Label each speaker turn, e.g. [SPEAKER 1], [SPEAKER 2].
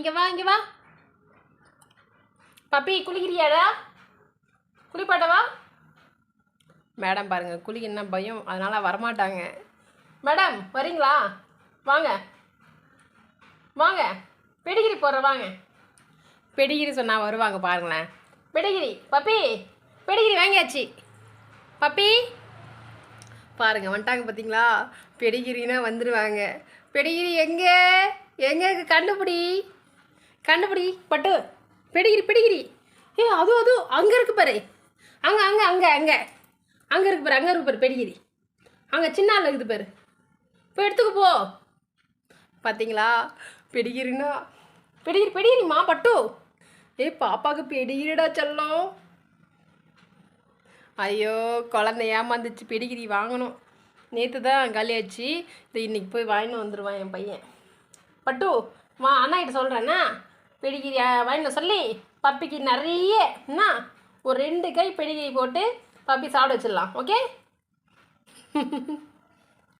[SPEAKER 1] இங்கே வா இங்கே வா. பப்பி குளிக்கிறியாடா? குளிப்பாட்டவா மேடம் பாருங்க குளிக்கணும்னா பயம்? அதனால் வரமாட்டாங்க. மேடம் வரீங்களா? வாங்க. வாங்க. பெடிகிரி போடுற வாங்க. பெடிகிரி சொன்னால் வருவாங்க பாருங்களேன். பெடிகிரி பப்பி பெடிகிரி வாங்கியாச்சு. பப்பி பாருங்க வந்துட்டாங்க பார்த்தீங்களா பெடிகிரினா வந்துடுவாங்க பெடிகிரி எங்கே? எங்கே கண்டுபிடி. கண்டுபிடி பட்டு பெடிகிரி பெடிகிரி. ஏ அது அது அங்கே இருக்கு பாரு. அங்கே அங்கே அங்கே அங்கே. அங்கே இருக்கு பாரு அங்கே இருக்கு பாரு பெடிகிரி. அங்கே சின்ன ஆள் இருக்குது பாரு. போய் எடுத்துக்க போ. பார்த்தீங்களா பெடிகிரினா பெடிகிரி பெடிகிரிம்மா பட்டு. ஏய் பாப்பாவுக்கு பெடிகிரிடா செல்லம். ஐயோ குழந்தை ஏமாந்துச்சு பெடிகிரி வாங்கணும். நேற்று தான் காலியாச்சு இது இன்னைக்கு போய் வாங்கின்னு வந்துடுவான் என் பையன். பட்டு வா அண்ணா கிட்ட சொல்கிறேன்னா பெடிகிரி வாங்கின சொல்லி பப்பிக்கு நிறைய என்ன? ஒரு ரெண்டு கை பெடிகிரி போட்டு பப்பி சாப்பிட வச்சிடலாம். ஓகே